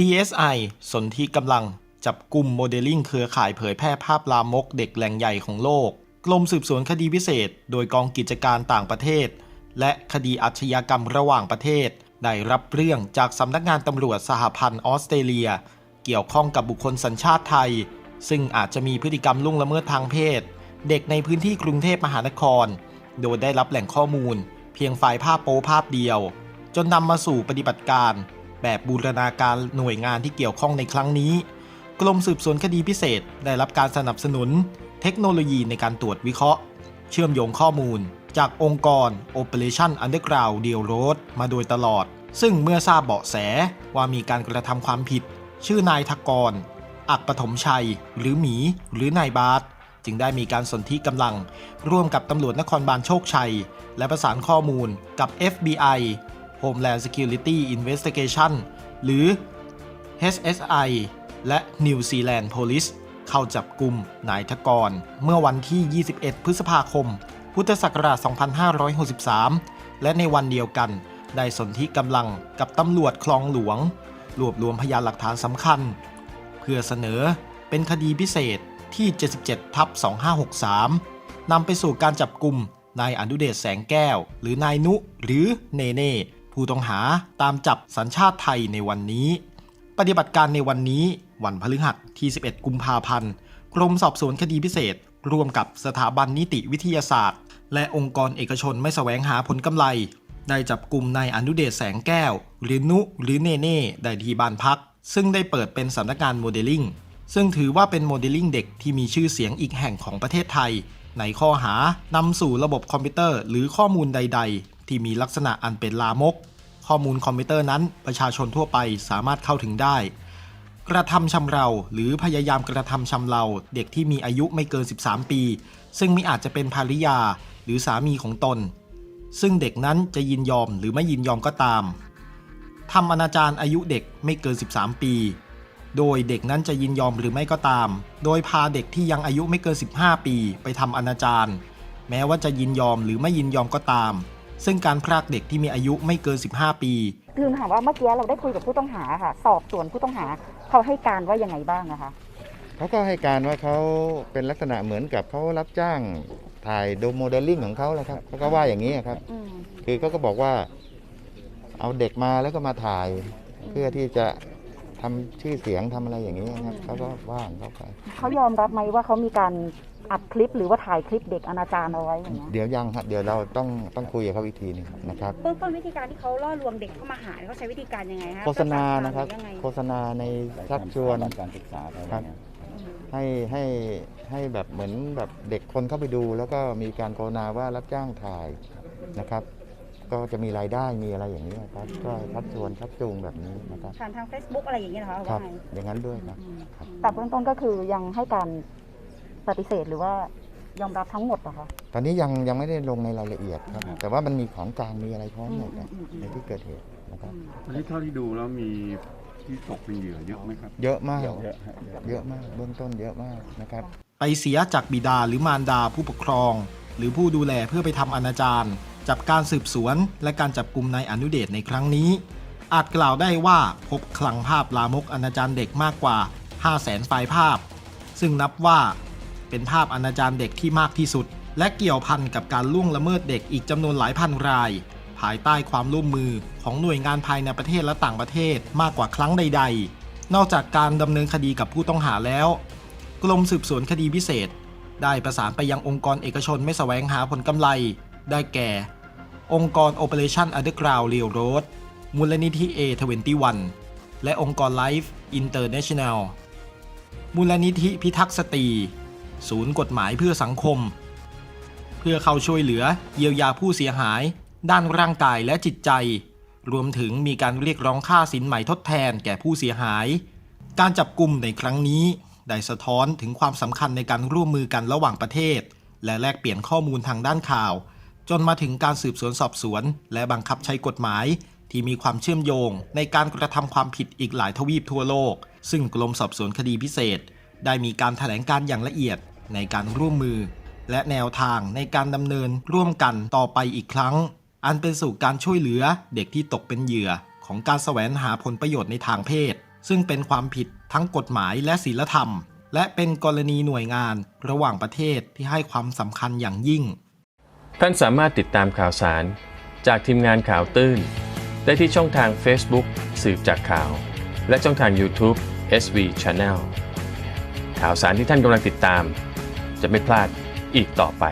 DSI สนที่กำลังจับกลุ่มโมเดลลิ่งเครือข่ายเผยแพร่ภาพลามกเด็กแหล่งใหญ่ของโลก กรมสืบสวนคดีพิเศษ โดยกองกิจการต่างประเทศ และคดีอาชญากรรมระหว่างประเทศ ได้รับเรื่องจากสำนักงานตำรวจสหพันธ์ออสเตรเลีย เกี่ยวข้องกับบุคคลสัญชาติไทย ซึ่งอาจจะมีพฤติกรรมล่วงละเมิดทางเพศ เด็กในพื้นที่กรุงเทพมหานคร โดยได้รับแหล่งข้อมูล เพียงไฟล์ภาพโป๊ภาพเดียว จนนำมาสู่ปฏิบัติการ แบบบูรณาการหน่วยงานที่เกี่ยวข้องในครั้งนี้ กรมสืบสวนคดีพิเศษได้รับการสนับสนุน เทคโนโลยีในการตรวจวิเคราะห์ เชื่อมโยงข้อมูล จากองค์กร Operation Underground d e a l Road มาโดยตลอด ซึ่งเมื่อทราบเบาะแสว่ามีการกระทำความผิด ชื่อนายทกร อักปฐมชัย หรือหมี หรือนายบาสจึงได้มีการสนธิกำลัง ร่วมกับตำรวจนครบาลโชคชัย และประสานข้อมูลกับ FBI Homeland Security Investigation หรือ HSI และ New Zealand Police เข้าจับกลุ่มนายทกร เมื่อวันที่ 21 พฤษภาคม พุทธศักราช 2563 และในวันเดียวกัน ได้สนธิกำลังกับตำรวจคลองหลวง รวบรวมพยานหลักฐานสำคัญ เพื่อเสนอเป็นคดีพิเศษที่ 77 ทับ 2563 นำไปสู่การจับกลุ่มนายอนุเดชแสงแก้ว หรือนายนุหรือเนเน่ ผู้ต้องหาตามจับสัญชาติไทยในวันนี้ ปฏิบัติการในวันนี้วันพฤหัสที่ 11 กุมภาพันธ์กรมสอบสวนคดีพิเศษ ร่วมกับสถาบันนิติวิทยาศาสตร์ และองค์กรเอกชนไม่แสวงหาผลกำไร ได้จับกลุ่มนายอนุเดชแสงแก้ว หรือนุหรือเนเน่ได้ที่บ้านพัก ซึ่งได้เปิดเป็นสำนักงานโมเดลลิ่งซึ่งถือว่าเป็นโมเดลลิ่งเด็กที่มีชื่อเสียงอีกแห่งของประเทศไทย ในข้อหานำสู่ระบบคอมพิวเตอร์ หรือข้อมูลใดๆ ที่มีลักษณะอันเป็นลามก ข้อมูลคอมพิวเตอร์นั้นประชาชนทั่วไปสามารถเข้าถึงได้ กระทำชำเราหรือพยายามกระทำชำเราเด็กที่มีอายุไม่เกิน 13 ปี ซึ่งมิอาจจะเป็นภรรยาหรือสามีของตน ซึ่งเด็กนั้นจะยินยอมหรือไม่ยินยอมก็ตามทำอนาจารอายุเด็กไม่เกิน 13 ปี โดยเด็กนั้นจะยินยอมหรือไม่ก็ตาม โดยพาเด็กที่ยังอายุไม่เกิน 15 ปี ไปทำอนาจารแม้ว่าจะยินยอมหรือไม่ยินยอมก็ตาม ซึ่งการพรากเด็กที่มีอายุไม่เกิน 15 ปี คือถามว่าเมื่อกี้เราได้คุยกับผู้ต้องหาค่ะ สอบสวนผู้ต้องหาเขาให้การว่ายังไงบ้างนะคะเขาก็ให้การว่าเขาเป็นลักษณะเหมือนกับเขารับจ้างถ่ายดูโมเดลลิ่งของเขาแหละครับเขาก็ว่าอย่างนี้ครับอืมคือเขาก็บอกว่า เอาเด็กมาแล้วก็มาถ่าย เพื่อที่จะทำชื่อเสียงทำอะไรอย่างนี้ครับเขาก็ว่าของเขาไปเขายอมรับไหมว่าเขามีการ อัดคลิปหรือว่าถ่ายคลิปเด็กอนาจารเอาไว้อย่างเงี้ยเดี๋ยวยังครับเดี๋ยวเราต้องต้องคุยกับเขาอีกทีหนึงนะครับ เบื้องต้นวิธีการที่เขาล่อลวงเด็กเข้ามาหาเนี่ยเขาใช้วิธีการยังไงคะโฆษณานะครับปสทงหอยังไงโฆษณาในชักชวน การศึกษาอะไรครับเงี้ยให้ให้ให้แบบเหมือนแบบเด็กคนเข้าไปดู แล้วก็มีการโฆษณาว่ารับจ้างถ่ายนะครับ ก็จะมีรายได้มีอะไรอย่างนี้ครับก็ชักชวนชักจูงแบบนี้นะครับผ่านทาง Facebook อะไรอย่างเงี้ยเหรอคะครัว่าบไงอย่างนั้นด้วยครับอืมครับ แต่เบื้องต้นก็คือยังให้การ ปฏิเสธหรือว่ายอมรับทั้งหมดเหรอคะ ตอนนี้ยังยังไม่ได้ลงในรายละเอียดครับ แต่ว่ามันมีของกลางมีอะไรพร้อมหมดนะอืมอืมอืม ในที่เกิดเหตุนะครับ อันนี้เท่าที่ดูแล้วมีที่ตกเป็นเหยื่อเยอะไหมครับ เยอะมาก เยอะฮะเยอะ เยอะมากเบื้องต้นเยอะมากนะครับ ไปเสียจากบิดาหรือมารดาผู้ปกครอง หรือผู้ดูแลเพื่อไปทำอนาจารจับการสืบสวน และการจับกลุ่มนายอนุเดชในครั้งนี้ อาจกล่าวได้ว่าพบคลังภาพลามกอนาจารเด็กมากกว่า 5 0 0แสนไฟล์ภาพ ซึ่งนับว่า เป็นภาพอนาจารเด็กที่มากที่สุด และเกี่ยวพันกับการล่วงละเมิดเด็กอีกจำนวนหลายพันราย ภายใต้ความร่วมมือของหน่วยงานภายในประเทศและต่างประเทศมากกว่าครั้งใด ๆ นอกจากการดำเนินคดีกับผู้ต้องหาแล้ว กรมสืบสวนคดีพิเศษ ได้ประสานไปยังองค์กรเอกชนไม่แสวงหาผลกำไร ได้แก่ องค์กร Operation Underground Railroad มูลนิธิ A21 และองค์กร Life International มูลนิธิพิทักษ์สตรี ศูนย์กฎหมายเพื่อสังคม เพื่อเข้าช่วยเหลือเยียวยาผู้เสียหาย ด้านร่างกายและจิตใจ รวมถึงมีการเรียกร้องค่าสินใหม่ทดแทนแก่ผู้เสียหาย การจับกลุ่มในครั้งนี้ ได้สะท้อนถึงความสำคัญในการร่วมมือกันระหว่างประเทศ และแลกเปลี่ยนข้อมูลทางด้านข่าว จนมาถึงการสืบสวนสอบสวน และบังคับใช้กฎหมายที่มีความเชื่อมโยงในการกระทำความผิดอีกหลายทวีปทั่วโลก ซึ่งกรมสอบสวนคดีพิเศษ ได้มีการแถลงการอย่างละเอียดในการร่วมมือ และแนวทางในการดำเนินร่วมกันต่อไปอีกครั้ง อันเป็นสู่การช่วยเหลือเด็กที่ตกเป็นเหยื่อของการแสวงหาผลประโยชน์ในทางเพศ ซึ่งเป็นความผิดทั้งกฎหมายและศีลธรรม และเป็นกรณีหน่วยงานระหว่างประเทศที่ให้ความสำคัญอย่างยิ่ง ท่านสามารถติดตามข่าวสาร จากทีมงานข่าวตื้น ได้ที่ช่องทาง Facebook สืบจากข่าว และช่องทาง YouTube SV Channel ข่าวสารที่ท่านกำลังติดตาม จะไม่พลาดอีกต่อไป